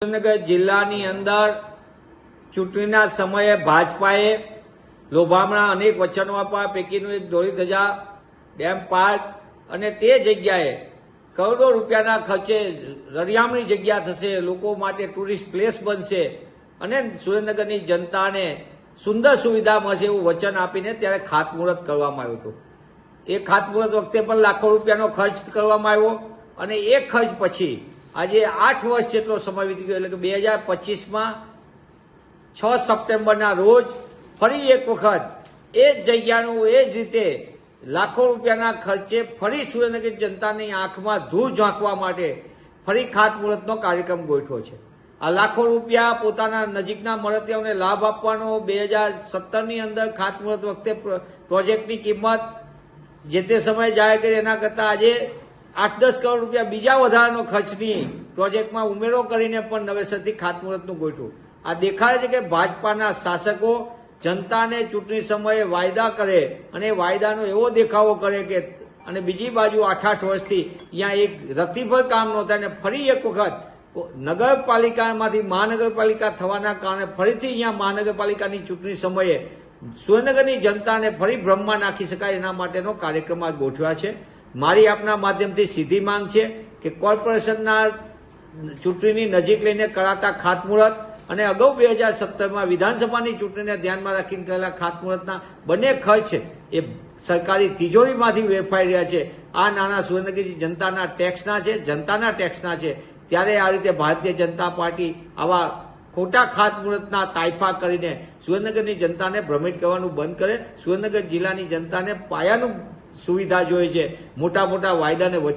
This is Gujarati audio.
સુરેન્દ્રનગર જિલ્લાની અંદર ચૂંટણીના સમયે ભાજપાએ લોભામણા અનેક વચનો આપ્યા પૈકીનું એક ધોળી ધજા ડેમ પાર્ક અને તે જગ્યાએ કરોડો રૂપિયાના ખર્ચે રળિયામણી જગ્યા થશે, લોકો માટે ટુરિસ્ટ પ્લેસ બનશે અને સુરેન્દ્રનગરની જનતાને સુંદર સુવિધા મળશે એવું વચન આપીને ત્યારે ખાતમુહૂર્ત કરવામાં આવ્યું હતું. એ ખાતમુહૂર્ત વખતે પણ લાખો રૂપિયાનો ખર્ચ કરવામાં આવ્યો અને એ ખર્ચ પછી આજે આઠ વર્ષ જેટલો સમય વીતી ગયો, એટલે કે બે હજાર પચીસમાં છ સપ્ટેમ્બરના રોજ ફરી એક વખત એ જ જગ્યાનું એ જ રીતે લાખો રૂપિયાના ખર્ચે ફરી સુરેન્દ્રનગર જનતાની આંખમાં ધૂળ ઝાંકવા માટે ફરી ખાતમુહૂર્તનો કાર્યક્રમ ગોઠવો છે. આ લાખો રૂપિયા પોતાના નજીકના મળતિયાઓને લાભ આપવાનો બે હજાર સત્તરની અંદર ખાતમુહૂર્ત વખતે પ્રોજેક્ટની કિંમત જે તે સમયે જાહેર કરી એના કરતાં આજે આઠ દસ કરોડ રૂપિયા બીજા વધારાનો ખર્ચની પ્રોજેક્ટમાં ઉમેરો કરીને પણ નવેસરથી ખાતમુહૂર્તનું ગોઠવું આ દેખાડે છે કે ભાજપાના શાસકો જનતાને ચૂંટણી સમયે વાયદા કરે અને વાયદાનો એવો દેખાવો કરે કે અને બીજી બાજુ આઠ આઠ વર્ષથી અહીંયા એક રતિભર કામ નહોતા અને ફરી એક વખત નગરપાલિકામાંથી મહાનગરપાલિકા થવાના કારણે ફરીથી અહીંયા મહાનગરપાલિકાની ચૂંટણી સમયે સુરેન્દ્રનગરની જનતાને ફરી ભ્રમમાં નાખી શકાય એના માટેનો કાર્યક્રમ આ ગોઠવ્યા છે. મારી આપના માધ્યમથી સીધી માંગ છે કે કોર્પોરેશનના ચૂંટણીની નજીક લઈને કરાતા ખાતમુહૂર્ત અને અગાઉ બે હજાર સત્તરમાં વિધાનસભાની ચૂંટણીને ધ્યાનમાં રાખીને કરેલા ખાતમુહૂર્તના બંને ખર્ચ એ સરકારી તિજોરીમાંથી વેરફાઈ રહ્યા છે. આ નાના સુરેન્દ્રનગર જનતાના ટેક્સના છે, જનતાના ટેક્સના છે. ત્યારે આ રીતે ભારતીય જનતા પાર્ટી આવા ખોટા ખાતમુહૂર્તના તાઇફા કરીને સુરેન્દ્રનગરની જનતાને ભ્રમિત કરવાનું બંધ કરે, સુરેન્દ્રનગર જિલ્લાની જનતાને પાયાનું સુવિધા જોઈએ છે. મોટા મોટા વાયદાને વચન